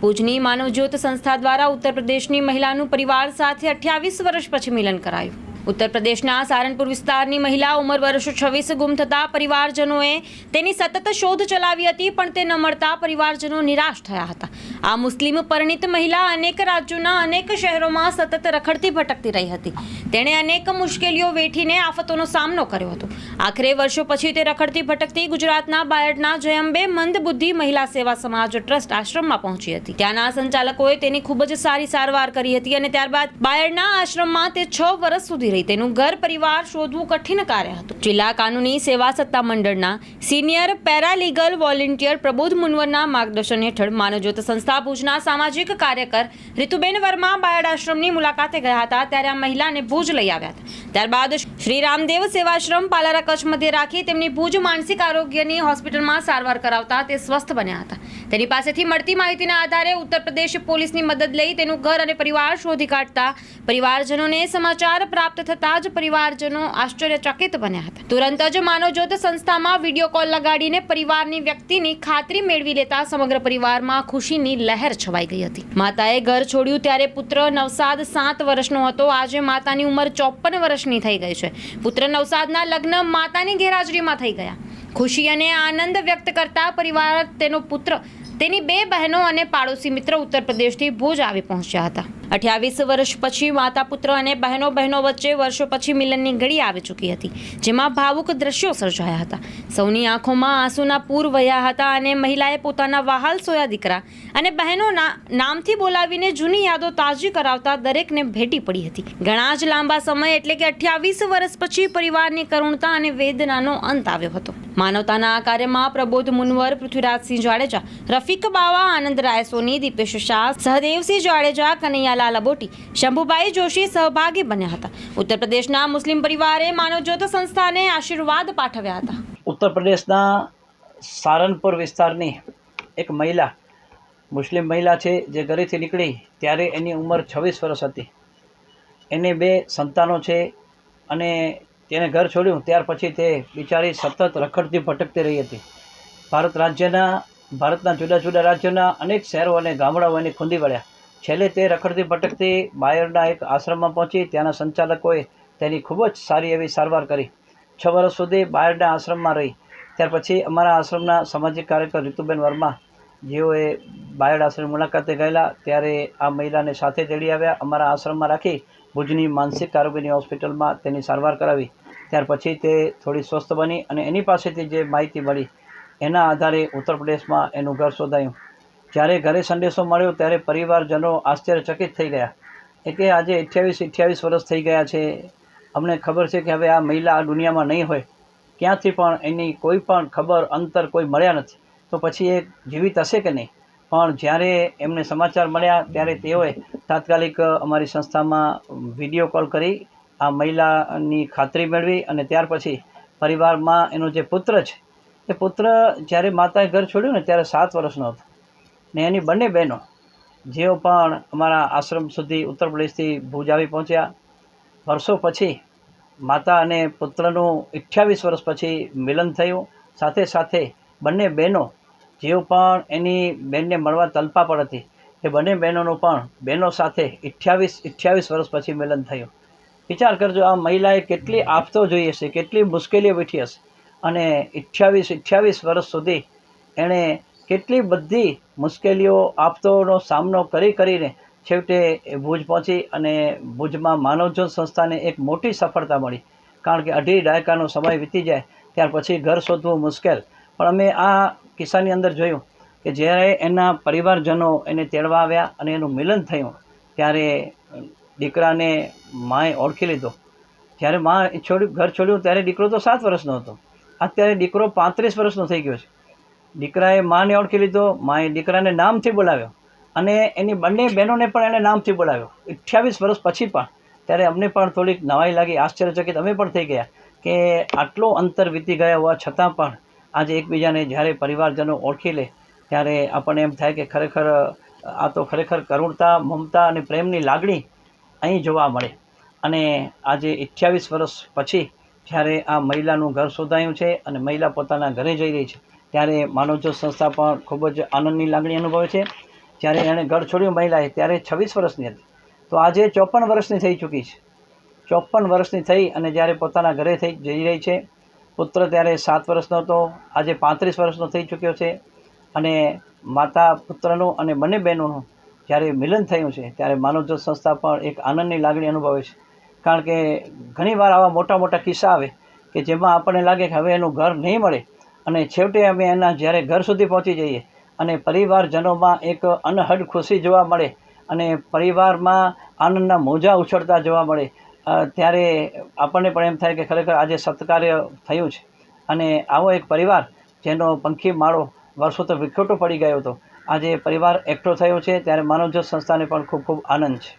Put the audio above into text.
ભુજની માનવજ્યોત સંસ્થા દ્વારા ઉત્તર પ્રદેશની મહિલાનું પરિવાર સાથે અઠ્યાવીસ વર્ષ પછી મિલન કરાયું. ઉત્તર પ્રદેશના સારનપુર વિસ્તારની મહિલા ઉંમર વર્ષ છવ્વીસ ગુમ થતા પરિવારજનોએ તેની સતત શોધ ચલાવી હતી, પણ તે ન મળતા પરિવારજનો નિરાશ થયા હતા. આ મુસ્લિમ પરિણિત મહિલા અનેક રાજ્યોના અનેક શહેરોમાં સતત રખડતી ભટકતી રહી હતી. તેણે અનેક મુશ્કેલીઓ વેઠીને આફતોનો સામનો કર્યો હતો. આખરે વર્ષો પછી તે રખડતી ભટકતી ગુજરાતના બાયડના જયંબે મંદ બુદ્ધિ મહિલા સેવા સમાજ ટ્રસ્ટ આશ્રમમાં પહોંચી હતી. ત્યાંના સંચાલકોએ તેની ખૂબ જ સારી સારવાર કરી હતી અને ત્યારબાદ બાયડના આશ્રમમાં તે છ વર્ષ સુધી રહી તેનું ઘર પરિવાર શોધવું કઠિન કાર્ય હતું. જિલ્લા કાનૂની સેવા સત્તા મંડળના સિનિયર પેરાલીગલ વોલેન્ટિયર પ્રબોધ મુનવરના માર્ગદર્શન હેઠળ માનવજ્યોત સંસ્થા ભુજના સામાજિક કાર્યકર ઋતુબેન વર્મા બાયડ મુલાકાતે ગયા હતા. ત્યારે આ મહિલાને ભુજ લઈ આવ્યા હતા. ત્યારબાદ શ્રી રામદેવ સેવાશ્રમ પાલારા કચ્છ મધ્યે રાખી તેમની ભુજ માનસિક આરોગ્યની હોસ્પિટલમાં સારવાર કરાવતા તે સ્વસ્થ બન્યા હતા. તેની પાસેથી મળતી માહિતીના આધારે ઉત્તર પ્રદેશ પોલીસની મદદ લઈ તેનું ઘર અને પરિવાર શોધી કાઢતા પરિવારજનોને સમાચાર પ્રાપ્ત થતાં જ પરિવારજનો આશ્ચર્યચકિત બન્યા હતા. તુરંત જ માનવજ્યોત સંસ્થામાં વીડિયો કોલ લગાડીને પરિવારની વ્યક્તિની ખાતરી મેળવી લેતા સમગ્ર પરિવારમાં ખુશીની લહેર છવાઈ ગઈ હતી. માતાએ ઘર છોડ્યું ત્યારે પુત્ર નવસાદ સાત વર્ષનો હતો. આજે માતાની ઉંમર ચોપન વર્ષની થઈ ગઈ છે. પુત્ર નવસાદના લગ્ન માતાની ગેરહાજરીમાં થઈ ગયા. ખુશી અને આનંદ વ્યક્ત કરતા પરિવાર તેનો પુત્ર, તેની બે બહેનો અને પાડોશી મિત્ર ઉત્તર પ્રદેશથી ભુજ આવી પહોંચ્યા હતા. અઠ્યાવીસ વર્ષ પછી માતા પુત્ર અને બહેનો બહેનો વચ્ચે વર્ષો પછી મિલનની ઘડી આવી ચૂકી હતી, જેમાં ભાવુક દ્રશ્યો સર્જાયા હતા. સૌની આંખોમાં આંસુના પૂર વહ્યા હતા અને મહિલાએ પોતાના વહાલ સોયા દીકરા અને બહેનોના નામથી બોલાવીને જૂની યાદો તાજી કરાવતા દરેકને ભેટી પડી હતી. ઘણા જ લાંબા સમય એટલે કે અઠ્યાવીસ વર્ષ પછી પરિવારની કરુણતા અને વેદનાનો અંત આવ્યો હતો. માનવતાના આ કાર્યમાં પ્રબોધ મુનવર, પૃથ્વીરાજસિંહ જાડેજા, રફીક બાવા, આનંદ રાય સોની, દીપેશ શાહ, સહદેવસિંહ જાડેજા, કનૈયાલાલ અબોટી, શંભુભાઈ જોશી સહભાગી બન્યા હતા. ઉત્તર પ્રદેશના મુસ્લિમ પરિવારે માનવજ્યોત સંસ્થાને આશીર્વાદ પાઠવ્યા હતા. ઉત્તર પ્રદેશના સારનપુર વિસ્તારની એક મહિલા, મુસ્લિમ મહિલા છે, જે ઘરેથી નીકળી ત્યારે એની ઉંમર છવ્વીસ વર્ષ હતી. એને બે સંતાનો છે અને તેને ઘર છોડ્યું. ત્યાર પછી તે બિચારી સતત રખડતી ભટકતી રહી હતી. ભારત રાજ્યના, ભારતના જુદા જુદા રાજ્યોના અનેક શહેરો અને ગામડાઓ એને ખૂંદી વળ્યા. છેલ્લે તે રખડતી ભટકતી બાયરના એક આશ્રમમાં પહોંચી. ત્યાંના સંચાલકોએ તેની ખૂબ જ સારી એવી સારવાર કરી. છ વર્ષ સુધી બાયરના આશ્રમમાં રહી. ત્યાર પછી અમારા આશ્રમના સામાજિક કાર્યકર રીતુબેન વર્મા, જેઓએ બાયડ આશ્રમ મુલાકાતે ગયેલા, ત્યારે આ મહિલાને સાથે તેડી આવ્યા. અમારા આશ્રમમાં રાખી ભુજની માનસિક આરોગ્યની હોસ્પિટલમાં તેની સારવાર કરાવી. ત્યાર પછી તે થોડી સ્વસ્થ બની અને એની પાસેથી જે માહિતી મળી, એના આધારે ઉત્તર પ્રદેશમાં એનું ઘર શોધાયું. જ્યારે ઘરે સંદેશો મળ્યો ત્યારે પરિવારજનો આશ્ચર્યચકિત થઈ ગયા એ કે આજે અઠ્યાવીસ અઠ્યાવીસ વર્ષ થઈ ગયા છે. અમને ખબર છે કે હવે આ મહિલા આ દુનિયામાં નહીં હોય. ક્યાંથી પણ એની કોઈ પણ ખબર, અંતર કોઈ મળ્યા નથી. તો પછી એ જીવિત હશે કે નહીં? પણ જ્યારે એમને સમાચાર મળ્યા ત્યારે તેઓએ તાત્કાલિક અમારી સંસ્થામાં વીડિયો કોલ કરી આ મહિલાની ખાતરી મેળવી અને ત્યાર પછી પરિવારમાં એનો જે પુત્ર છે, એ પુત્ર જ્યારે માતાએ ઘર છોડ્યું ને ત્યારે સાત વર્ષનો હતો. ને એની બંને બહેનો, જેઓ પણ અમારા આશ્રમ સુધી ઉત્તર પ્રદેશથી ભુજ આવી પહોંચ્યા, વર્ષો પછી માતા અને પુત્રનું અઠ્યાવીસ વર્ષ પછી મિલન થયું. સાથે સાથે બંને બહેનો, જેઓ પણ એની બહેનને મળવા તલપા પર હતી, એ બંને બહેનોનું પણ બહેનો સાથે અઠ્યાવીસ અઠ્યાવીસ વર્ષ પછી મિલન થયું. વિચાર કરજો, આ મહિલાએ કેટલી આફતો જોઈ હશે, કેટલી મુશ્કેલીઓ વેઠી હશે. અને અઠ્યાવીસ અઠ્યાવીસ વર્ષ સુધી એણે કેટલી બધી મુશ્કેલીઓ, આફતોનો સામનો કરી કરીને છેવટે ભુજ પહોંચી અને ભુજમાં માનવજ્યોત સંસ્થાને એક મોટી સફળતા મળી. કારણ કે અઢી દાયકાનો સમય વીતી જાય, ત્યાર પછી ઘર શોધવું મુશ્કેલ. પણ અમે આ કિસ્સાની અંદર જોયું કે જ્યારે એના પરિવારજનો એને તેડવા આવ્યા અને એનું મિલન થયું, ત્યારે દીકરાને માએ ઓળખી લીધો. જ્યારે મા છોડ્યું, ઘર છોડ્યું, ત્યારે દીકરો તો સાત વર્ષનો હતો. અત્યારે દીકરો પાંત્રીસ વર્ષનો થઈ ગયો છે. દીકરાએ માને ઓળખી લીધો, માએ દીકરાને નામથી બોલાવ્યો. અને એની બંને બહેનોને પણ એણે નામથી બોલાવ્યો. અઠ્યાવીસ વર્ષ પછી પણ, ત્યારે અમને પણ થોડીક નવાઈ લાગી, આશ્ચર્યચકિત અમે પણ થઈ ગયા કે આટલો અંતર વીતી ગયા હોવા છતાં પણ આજે એકબીજાને જ્યારે પરિવારજનો ઓળખી લે, ત્યારે આપણને એમ થાય કે ખરેખર, આ તો ખરેખર કરુણતા, મમતા અને પ્રેમની લાગણી અહીં જોવા મળે. અને આજે અઠ્યાવીસ વર્ષ પછી જ્યારે આ મહિલાનું ઘર શોધાયું છે અને મહિલા પોતાના ઘરે જઈ રહી છે, ત્યારે માનવજ્યોત સંસ્થા પણ ખૂબ જ આનંદની લાગણી અનુભવે છે. જ્યારે એણે ઘર છોડ્યું મહિલાએ, ત્યારે છવ્વીસ વર્ષની હતી. તો આજે ચોપન વર્ષની થઈ ચૂકી છે. ચોપન વર્ષની થઈ અને જ્યારે પોતાના ઘરે થઈ જઈ રહી છે, પુત્ર ત્યારે સાત વર્ષનો હતો, આજે પાંત્રીસ વર્ષનો થઈ ચૂક્યો છે. અને માતા પુત્રનું અને બંને બહેનોનું જ્યારે મિલન થયું છે, ત્યારે માનવજ્યોત સંસ્થા પણ એક આનંદની લાગણી અનુભવે છે. કારણ કે ઘણીવાર આવા મોટા મોટા કિસ્સા આવે કે જેમાં આપણને લાગે કે હવે એનું ઘર નહીં મળે અને છેવટે અમે એના જ્યારે ઘર સુધી પહોંચી જઈએ અને પરિવારજનોમાં એક અનહદ ખુશી જોવા મળે અને પરિવારમાં આનંદના મોજા ઉછળતા જોવા મળે ત્યારે આપણને પણ એમ થાય કે ખરેખર આજે સત્કાર્ય થયું છે. અને આવો એક પરિવાર, જેનો પંખી માળો વર્ષો તો વિખોટો પડી ગયો હતો આજે પરિવાર એકઠો થયો છે ત્યારે માનવજ્યોત સંસ્થાને પણ ખૂબ ખૂબ આનંદ છે.